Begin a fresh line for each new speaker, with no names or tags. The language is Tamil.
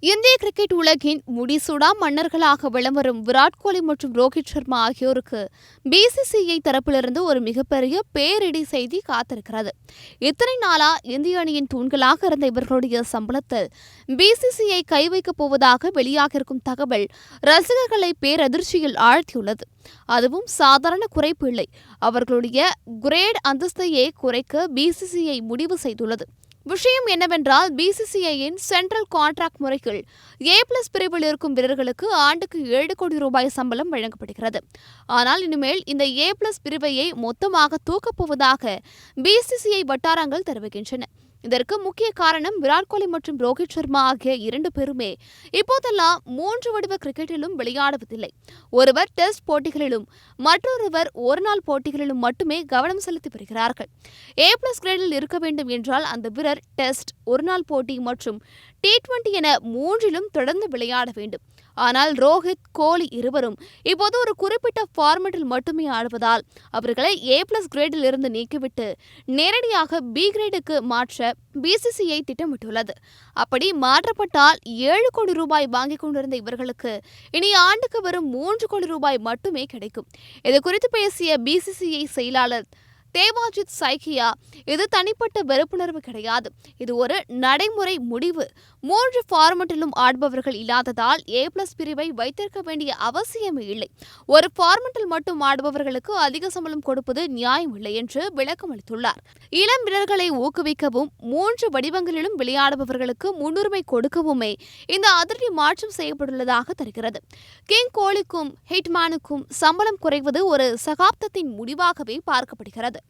இந்திய கிரிக்கெட் உலகின் முடிசூடா மன்னர்களாக விளம்பரும் விராட் கோலி மற்றும் ரோஹித் சர்மா ஆகியோருக்கு பிசிசிஐ தரப்பிலிருந்து ஒரு மிகப்பெரிய பேரிடி செய்தி காத்திருக்கிறது. இத்தனை நாளா இந்திய அணியின் தூண்களாக இருந்த இவர்களுடைய சம்பளத்தில் பிசிசிஐ கை வைக்கப் போவதாக வெளியாகியிருக்கும் தகவல் ரசிகர்களை பேரதிர்ச்சியில் ஆழ்த்தியுள்ளது. அதுவும் சாதாரண குறைப்பு இல்லை. அவர்களுடைய கிரேட் அந்தஸ்தையே குறைக்க பிசிசிஐ முடிவு செய்துள்ளது. விஷயம் என்னவென்றால் பிசிசிஐயின் சென்ட்ரல் கான்ட்ராக்ட் முறைகள் ஏ பிளஸ் பிரிவில் இருக்கும் வீரர்களுக்கு ஆண்டுக்கு ஏழு கோடி ரூபாய் சம்பளம் வழங்கப்படுகிறது. ஆனால் இனிமேல் இந்த ஏ பிளஸ் பிரிவையை மொத்தமாக தூக்கப்போவதாக பிசிசிஐ வட்டாரங்கள் தெரிவிக்கின்றன. இதற்கு முக்கிய காரணம் விராட் கோலி மற்றும் ரோஹித் சர்மா ஆகிய இரண்டு பேருமே இப்போதெல்லாம் மூன்று வடிவ கிரிக்கெட்டிலும் விளையாடுவதில்லை. ஒருவர் டெஸ்ட் போட்டிகளிலும் மற்றொருவர் ஒருநாள் போட்டிகளிலும் மட்டுமே கவனம் செலுத்தி வருகிறார்கள். ஏ பிளஸ் கிரேடில் இருக்க வேண்டும் என்றால் அந்த வீரர் டெஸ்ட் ஒருநாள் போட்டி மற்றும் டி டுவெண்டி என மூன்றிலும் தொடர்ந்து விளையாட வேண்டும். ஆனால் ரோஹித் கோலி இருவரும் இப்போது ஒரு குறிப்பிட்ட ஃபார்மெட்டில் மட்டுமே ஆடுவதால் அவர்களை ஏ பிளஸ் கிரேடில் இருந்து நீக்கிவிட்டு நேரடியாக பி கிரேடுக்கு மாற்ற பிசிசிஐ திட்டமிட்டுள்ளது. அப்படி மாற்றப்பட்டால் ஏழு கோடி ரூபாய் வாங்கிக் கொண்டிருந்த இவர்களுக்கு இனி ஆண்டுக்கு வரும் மூன்று கோடி ரூபாய் மட்டுமே கிடைக்கும். இது குறித்து பேசிய பிசிசிஐ செயலாளர் தேவாஜித் சைக்கியா. இது தனிப்பட்ட வெறுப்புணர்வு கிடையாது. இது ஒரு நடைமுறை முடிவு. மூன்று ஃபார்மெட்டிலும் ஆடுபவர்கள் இல்லாததால் ஏ பிளஸ் பிரிவை வைத்திருக்க வேண்டிய அவசியமே இல்லை. ஒரு ஃபார்மெட்டில் மட்டும் ஆடுபவர்களுக்கு அதிக சம்பளம் கொடுப்பது நியாயம் இல்லை என்று விளக்கம் அளித்துள்ளார். இளம் வீரர்களை ஊக்குவிக்கவும் மூன்று வடிவங்களிலும் விளையாடுபவர்களுக்கு முன்னுரிமை கொடுக்கவுமே இந்த அதிரடி மாற்றம் செய்யப்பட்டுள்ளதாக தெரிகிறது. கிங் கோலிக்கும் ஹிட்மேனுக்கும் சம்பளம் குறைவது ஒரு சகாப்தத்தின் முடிவாகவே பார்க்கப்படுகிறது.